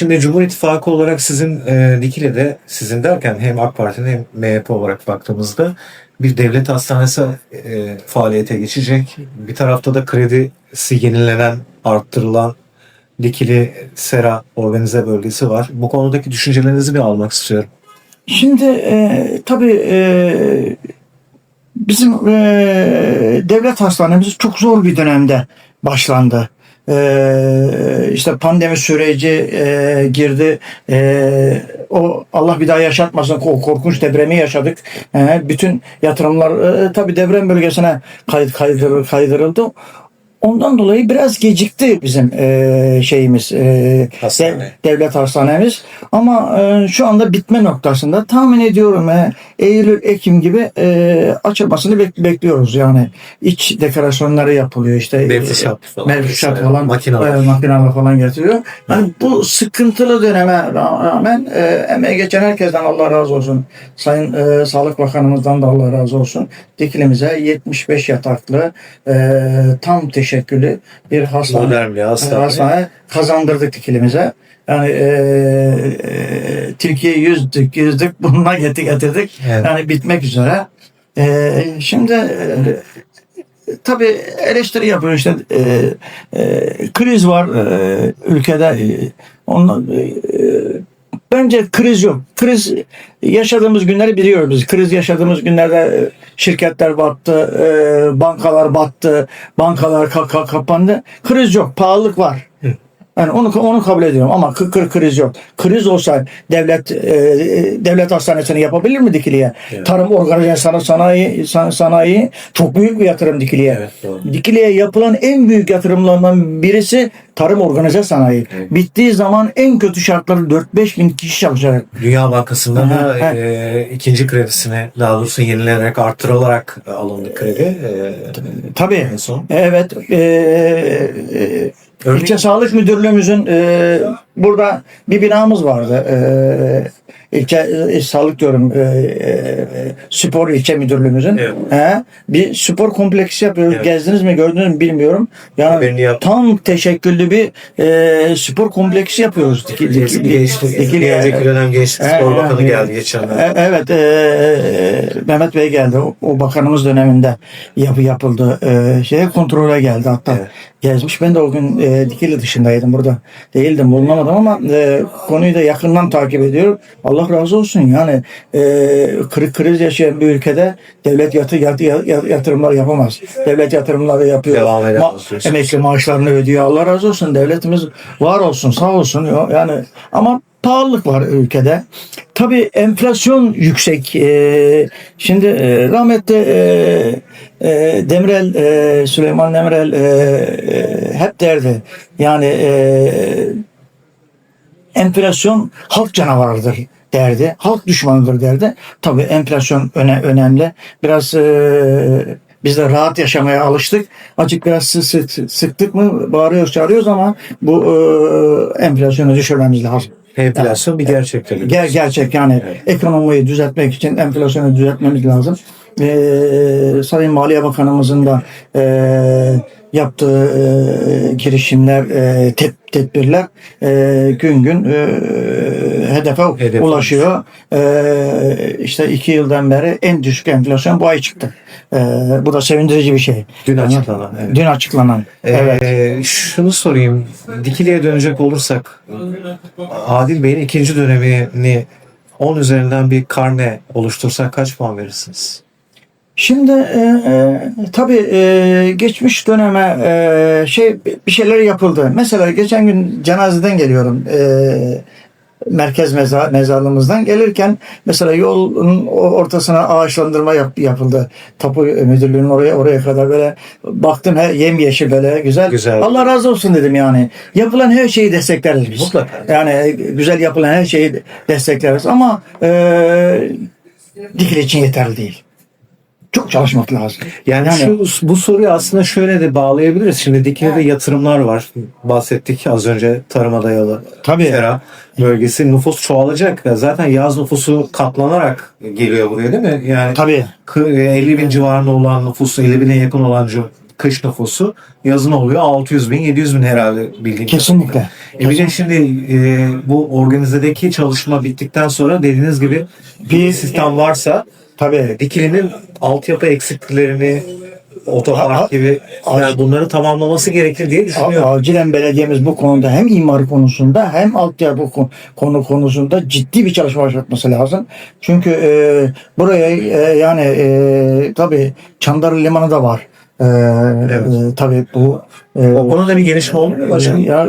şimdi Cumhur İttifakı olarak sizin e, Dikili'de sizin derken hem AK Parti'nin hem MHP olarak baktığımızda bir devlet hastanesi e, faaliyete geçecek. Bir tarafta da kredisi yenilenen, arttırılan Dikili Sera organize bölgesi var. Bu konudaki düşüncelerinizi bir almak istiyorum. Şimdi e, tabii e, bizim e, devlet hastanemiz çok zor bir dönemde başlandı. E, işte pandemi süreci e, girdi. E, o Allah bir daha yaşatmasın o korkunç depremi yaşadık. E, bütün yatırımlar e, tabii deprem bölgesine kay, kaydırıldı. Ondan dolayı biraz gecikti bizim e, şeyimiz e, Hastane. de- devlet hastanemiz ama e, şu anda bitme noktasında tahmin ediyorum e, Eylül Ekim gibi e, açılmasını bek- bekliyoruz yani iç dekorasyonları yapılıyor işte Mevzuşat falan. Mevzuşat Mesela, falan makineler. e, falan getiriyor. Yani bu sıkıntılı döneme ra- rağmen e, emeği geçen herkesten Allah razı olsun. Sayın e, Sağlık Bakanımızdan da Allah razı olsun. Dikilimize 75 yataklı e, tam teşekküllü bir hastane Modern bir hastane. hastane kazandırdık dikilimize. Yani e, e, Türkiye yüzdük, yüzdük, bununla getir getirdik. Evet. Yani bitmek üzere. E, şimdi e, tabii eleştiri yapıyor işte e, e, kriz var e, ülkede. E, ondan, e, bence kriz yok. Kriz yaşadığımız günleri biliyoruz. Kriz yaşadığımız günlerde e, şirketler battı, e, bankalar battı, bankalar ka- ka- kapandı. Kriz yok, pahalılık var. Yani onu onu kabul ediyorum ama kı- kı- kriz yok. Kriz olsa devlet e, devlet hastanesini yapabilir mi Dikili'ye? Evet. Tarım organize sana sanayi san- sanayi çok büyük bir yatırım Dikili'ye. Evet, doğru. Dikili'ye yapılan en büyük yatırımlardan birisi tarım organize sanayi. Evet. Bittiği zaman en kötü şartları 4-5 bin kişi çalışacak. Dünya Bankası'ndan da e, ikinci kredisine daha doğrusu yenilenerek artırılarak alındı kredi. E, Tabii. en son. Evet. E, e, Örnek- İlçe Sağlık Müdürlüğümüzün e, burada bir binamız vardı. E, ilçe e, sağlık diyorum e, e, spor ilçe müdürlüğümüzün. Evet. He, bir spor kompleksi yapıyoruz. Evet. Gezdiniz mi gördünüz mü bilmiyorum. Yani yap- tam teşekküllü bir e, spor kompleksi yapıyoruz. Diki, diki, Eski gençlik, Dikili'ye. önceki dönem Gençlik Spor Bakanı geldi geçenlerde. E, Evet, e, Mehmet Bey geldi. O, o bakanımız döneminde yapı yapıldı. E, şeye kontrole geldi hatta. Evet. Gezmiş. Ben de o gün e, Dikili dışındaydım burada. Değildim, bulunamadım ama e, konuyu da yakından takip ediyorum. Allah razı olsun. Yani e, kri- kriz yaşayan bir ülkede devlet yatı, yatı, yatı- yatırımlar yapamaz. Devlet yatırımları yapıyor. Devam diyorsunuz. emekli maaşlarını ödüyor. Allah razı olsun. Devletimiz var olsun, sağ olsun. Yani ama pahalılık var ülkede. Tabii enflasyon yüksek. Ee, şimdi e, rahmetli e, e, Demirel, e, Süleyman Demirel hep derdi. Yani enflasyon halk canavarıdır derdi. Halk düşmanıdır derdi. Tabii enflasyon öne, önemli. Biraz e, biz de rahat yaşamaya alıştık. Acık biraz sık, sık, sıktık mı bağırıyoruz çağırıyoruz ama bu e, enflasyonu düşürmemiz lazım. Enflasyon bir gerçek tabii. Ger gerçek yani ekonomiyi düzeltmek için enflasyonu düzeltmemiz lazım. Ee, Sayın Maliye Bakanımızın da e, yaptığı e, girişimler, e, ted- tedbirler e, gün gün e, hedefe, Hedefe ulaşıyor. E, işte iki yıldan beri en düşük enflasyon bu ay çıktı. E, bu da sevindirici bir şey. Dün açıklanan, evet. Dün açıklanan. evet. Ee, şunu sorayım. Dikili'ye dönecek olursak Adil Bey'in ikinci dönemini 10 üzerinden bir karne oluştursak kaç puan verirsiniz? Şimdi e, e, tabii e, geçmiş döneme e, şey bir şeyler yapıldı. Mesela geçen gün cenazeden geliyorum. E, merkez meza, mezarlığımızdan gelirken mesela yolun ortasına ağaçlandırma yap, yapıldı. Tapu müdürlüğünün oraya oraya kadar böyle baktım he, yemyeşil böyle güzel. Güzel. Allah razı olsun dedim yani. Yapılan her şeyi destekleriz biz. Mutlaka. Yani güzel yapılan her şeyi destekleriz ama e, dikil için yeterli değil. Çok çalışmak lazım. Yani, şu bu soruyu aslında şöyle de bağlayabiliriz. Şimdi Dikili'de yatırımlar var. Bahsettik az önce tarıma dayalı. Tabii. Sera bölgesi nüfus çoğalacak. Zaten yaz nüfusu katlanarak geliyor buraya değil mi? Yani Tabii. kı- 50 bin civarında olan nüfus 50 bine yakın olan kış nüfusu yazın oluyor 600 bin 700 bin herhalde bildiğim Kesinlikle. E bir de şimdi e, bu organizedeki çalışma bittikten sonra dediğiniz gibi Bir- sistem varsa Tabii. Dikili'nin altyapı eksikliklerini A- otopark gibi yani bunları tamamlaması gerekir diye düşünüyorum. Acilen belediyemiz bu konuda hem imar konusunda hem altyapı ko- konu konusunda ciddi bir çalışma başlatması lazım. Çünkü e, buraya e, yani e, tabii Çandarlı Limanı da var. E, Evet. e, tabii bu e, O konuda bir gelişme oldu mu ya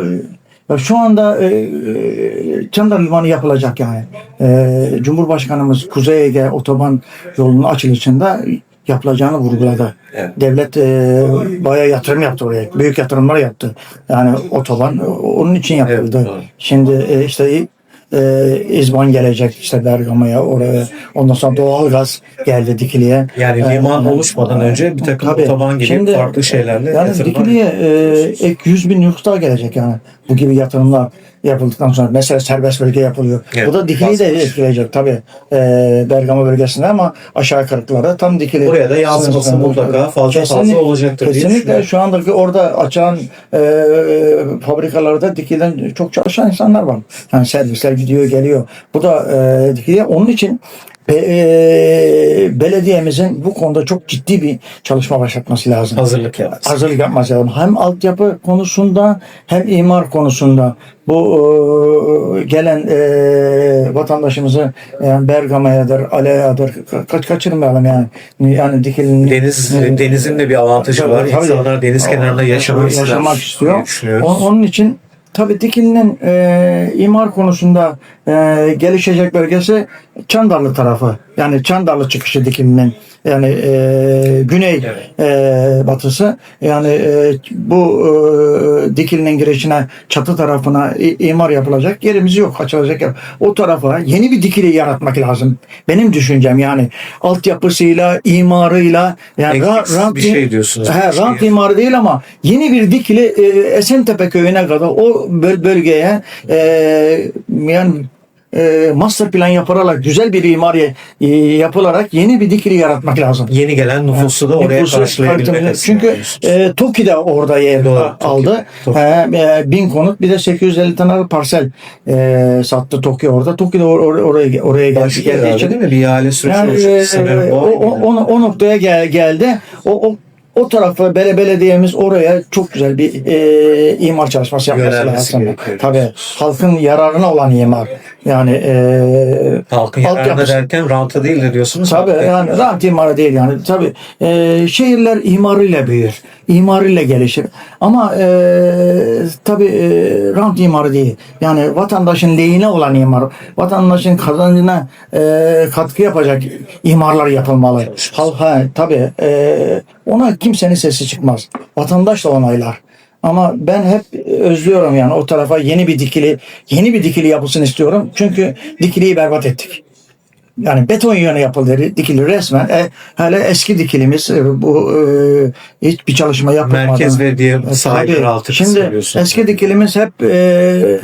şu anda e, e, Çandarlı Limanı yapılacak yani. E, Cumhurbaşkanımız Kuzey Ege otoban yolunun açılışında yapılacağını vurguladı. Evet. Devlet e, bayağı yatırım yaptı oraya. Büyük yatırımlar yaptı. Yani otoban onun için yapıldı. Evet, doğru. Şimdi e, işte e, İzban gelecek işte Bergama'ya oraya. Ondan sonra doğalgaz geldi Dikili'ye. Yani liman e, oluşmadan önce bir takım Tabii. otoban gibi Şimdi, farklı şeylerle yani Dikili'ye e, ek 100 bin nüfus daha gelecek yani. Bu gibi yatırımlar yapıldıktan sonra. Mesela serbest bölge yapılıyor. Evet, Bu da Dikili'yi de etkileyecek tabii. E, Bergama bölgesinde ama aşağı kırıklara tam Dikili. Buraya da yansıması mutlaka fazla Kesinlikle- fazla olacaktır diye Kesinlikle düşünüyorum. şu andaki orada açılan e, fabrikalarda Dikili'den çok çalışan insanlar var. Yani servisler gidiyor geliyor. Bu da e, Dikili. Onun için be- e, belediyemizin bu konuda çok ciddi bir çalışma başlatması lazım Hazırlık yapması. hazırlık yapması lazım. Hem altyapı konusunda hem imar konusunda bu e, gelen e, vatandaşımızı yani Bergama'yadır, Alea'dır ka- kaç kaçırmayalım yani. Yani dikilin Deniz, denizin de bir avantajı var. Tabii. İnsanlar deniz kenarında yaşamak, yaşamak istiyor. O- Onun için tabii Dikili'nin e, imar konusunda e, gelişecek bölgesi Çandarlı tarafı. Yani Çandarlı çıkışı Dikili'nin yani e, güney e, batısı yani e, bu e, Dikili'nin girişine çatı tarafına imar yapılacak yerimiz yok açılacak yer. O tarafa yeni bir Dikili yaratmak lazım. Benim düşüncem yani altyapısıyla imarıyla yani ra- rant bir şey diyorsunuz. He, Bir şey. rant imarı değil ama yeni bir Dikili e, Esentepe köyüne kadar o böl- bölgeye e, yani e, master plan yapılarak güzel bir imar e, yapılarak yeni bir Dikili yaratmak lazım. Yeni gelen nüfusu da oraya Nüfusu karşılayabilmek Çünkü e, TOKİ de orada yer Doğru, a- TOKİ. aldı. TOKİ. He, e, bin konut bir de 850 tane parsel e, sattı TOKİ orada. TOKİ de or- or- oraya oraya geldi, herhalde için değil mi? Bir ihale süreci yani e, o, o. o, o, noktaya gel, geldi. O, o o tarafa bele belediyemiz oraya çok güzel bir e, imar çalışması yapması lazım. Tabii halkın yararına olan imar. Yani e, Halkın yararına altyapısı- derken ranta değil de diyorsunuz. Tabii halka- yani rant imarı değil yani tabii e, şehirler imarıyla büyür, imarıyla gelişir ama e, tabii e, rant imarı değil yani vatandaşın lehine olan imar, vatandaşın kazancına e, katkı yapacak imarlar yapılmalı. Halka tabii e, ona kimsenin sesi çıkmaz, vatandaş da onaylar. Ama ben hep özlüyorum yani o tarafa yeni bir dikili, yeni bir dikili yapılsın istiyorum. Çünkü dikiliyi berbat ettik. Yani beton yönü yapıldı dikili resmen. E, hele eski dikilimiz e, bu e, hiçbir çalışma yapılmadan. Merkez ve diğer E, sahiller tabii. altı Şimdi eski dikilimiz hep e,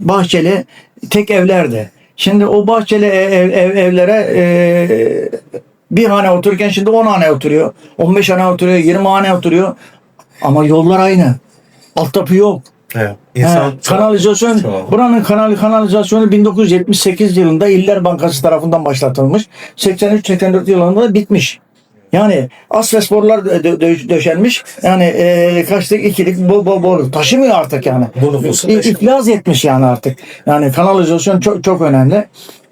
bahçeli tek evlerdi. Şimdi o bahçeli ev, ev- evlere e, bir hane otururken şimdi 10 hane oturuyor. 15 hane oturuyor, 20 hane oturuyor. Ama yollar aynı. Altyapı yok. Evet. İnsan He, kanalizasyon Çok. buranın kanal kanalizasyonu 1978 yılında İller Bankası tarafından başlatılmış. 83-84 yılında da bitmiş. Yani asbest borular dö- dö- dö- döşenmiş. Yani e, kaçlık ikilik bo bo boru taşımıyor artık yani. Bu nüfusu İ-. İflas etmiş yani artık. Yani kanalizasyon çok çok önemli.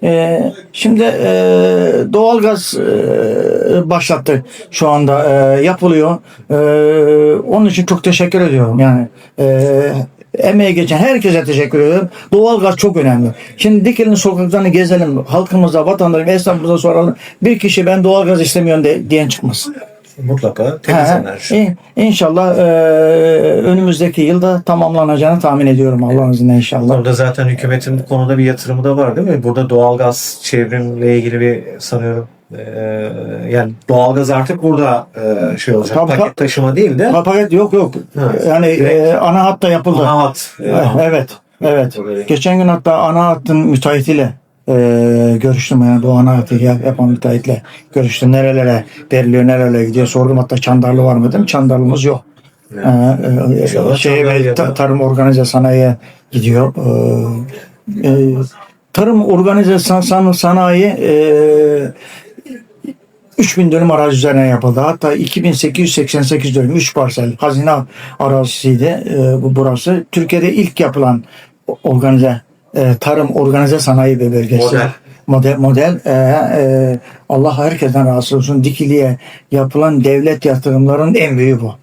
E, şimdi e, doğalgaz e, başlattı şu anda e, yapılıyor. E, onun için çok teşekkür ediyorum. Yani e, emeğe geçen herkese teşekkür ediyorum. Doğalgaz çok önemli. Şimdi Dikili'nin sokaklarını gezelim. Halkımıza, vatandaşımıza, esnafımıza soralım. Bir kişi ben doğalgaz istemiyorum de, diyen çıkmaz. Mutlaka temiz He, in- İnşallah e, önümüzdeki yılda tamamlanacağını tahmin ediyorum Allah'ın izniyle inşallah. Orada zaten hükumetin bu konuda bir yatırımı da var değil mi? Burada doğalgaz çevrimle ilgili bir sanıyorum e, yani doğalgaz artık burada e, şey olacak. Tabii, paket taşıma değil de Paket yok yok. Ha, Yani direkt- e, ana hatta yapıldı. ana hat. Eh, Evet. Evet. Oraya. Geçen gün hatta ana hattın müteahhitiyle e, görüştüm yani hayatı yap- yapan müteahhitle görüştüm. Nerelere veriliyor, nerelere gidiyor. Sordum hatta Çandarlı var mı dedim. Çandarlımız yok. Evet. Ee, e, ta- da- tarım organize sanayiye gidiyor. Ee, e, tarım organize san, san- sanayi e, 3000 dönüm arazi üzerine yapıldı. Hatta 2888 dönüm 3 parsel hazine arazisiydi e, bu burası. Türkiye'de ilk yapılan organize e, tarım organize sanayi bir bölgesi. Model. Model, model e, e, Allah herkesten razı olsun. Dikili'ye yapılan devlet yatırımlarının en büyüğü bu.